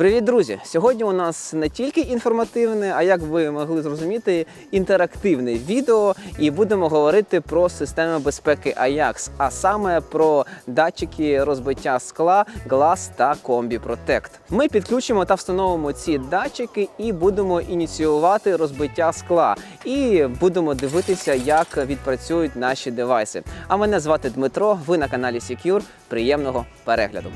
Привіт, друзі! Сьогодні у нас не тільки інформативне, а як ви могли зрозуміти, інтерактивне відео, і будемо говорити про системи безпеки Ajax, а саме про датчики розбиття скла, Glass та Combi Protect. Ми підключимо та встановимо ці датчики і будемо ініціювати розбиття скла. І будемо дивитися, як відпрацюють наші девайси. А мене звати Дмитро. Ви на каналі Secure. Приємного перегляду.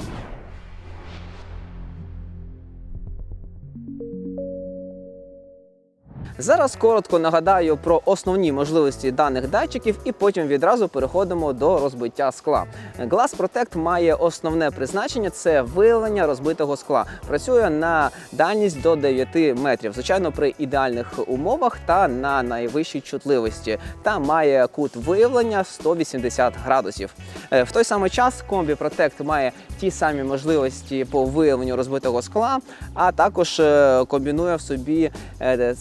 Зараз коротко нагадаю про основні можливості даних датчиків і потім відразу переходимо до розбиття скла. Glass Protect має основне призначення це виявлення розбитого скла. Працює на дальність до 9 метрів, звичайно, при ідеальних умовах та на найвищій чутливості. Та має кут виявлення 180 градусів. Е, В той самий час Combi Protect має ті самі можливості по виявленню розбитого скла, а також е, комбінує в собі е,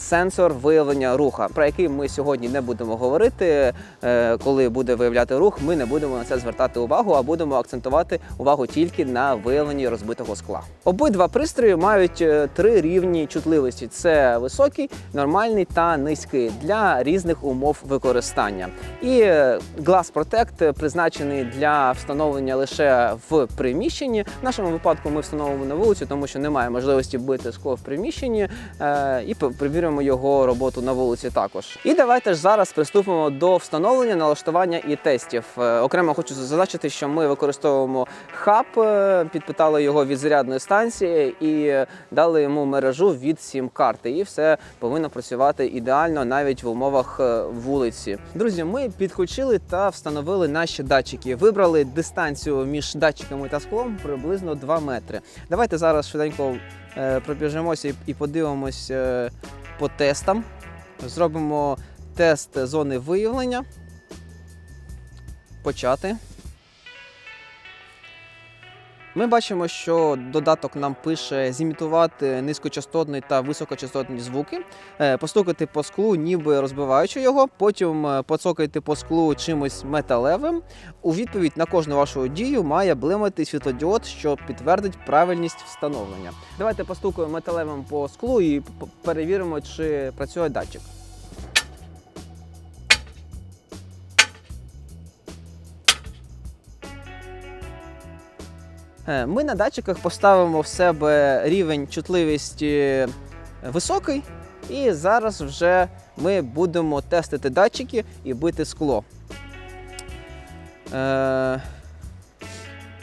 сенсор виявлення руха, про який ми сьогодні не будемо говорити. Е, Коли буде виявляти рух, ми не будемо на це звертати увагу, а будемо акцентувати увагу тільки на виявленні розбитого скла. Обидва пристрої мають е, три рівні чутливості: це високий, нормальний та низький для різних умов використання. І е, Glass Protect призначений для встановлення лише в приміщенні. В нашому випадку ми встановимо на вулиці, тому що немає можливості бити скло в приміщенні і перевіримо його роботу на вулиці також. І давайте ж зараз приступимо до встановлення, налаштування і тестів. Е, Окремо хочу зазначити, що ми використовуємо хаб, е, підпитали його від зарядної станції і е, дали йому мережу від сім-карти. І все повинно працювати ідеально навіть в умовах вулиці. Друзі, ми підключили та встановили наші датчики. Вибрали дистанцію між датчиками та склом приблизно 2 метри. Давайте зараз швиденько пробіжимося і- подивимось по тестам. Зробимо тест зони виявлення. Почати. Ми бачимо, що додаток нам пише зімітувати низькочастотні та високочастотні звуки, е, постукати по склу, ніби розбиваючи його, потім е, поцокати по склу чимось металевим. У відповідь на кожну вашу дію має блимати світлодіод, що підтвердить правильність встановлення. Давайте постукаємо металевим по склу і перевіримо, чи працює датчик. Ми на датчиках поставимо в себе рівень чутливості високий, і зараз вже ми будемо тестити датчики і бити скло. Е,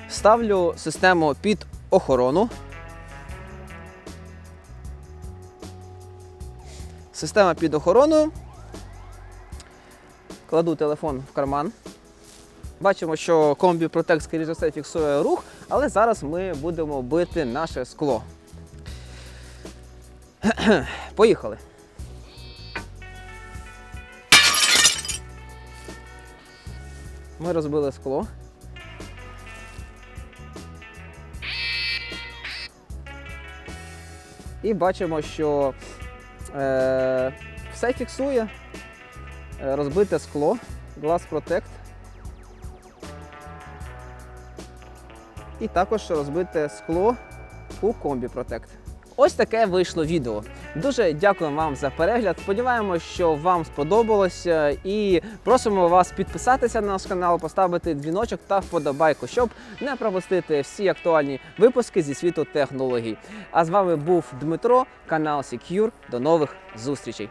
Ставлю систему під охорону. Система під охороною. Кладу телефон в карман. Бачимо, що комбі Protect, скоріш за все, фіксує рух, але зараз ми будемо бити наше скло. Поїхали. Ми розбили скло. І бачимо, що е, все фіксує е, розбите скло, Glass Protect. І також розбите скло у Combi Protect. Ось таке вийшло відео. Дуже дякую вам за перегляд. Сподіваємось, що вам сподобалося. І просимо вас підписатися на наш канал, поставити дзвіночок та вподобайку, щоб не пропустити всі актуальні випуски зі світу технологій. А з вами був Дмитро, канал Secure. До нових зустрічей.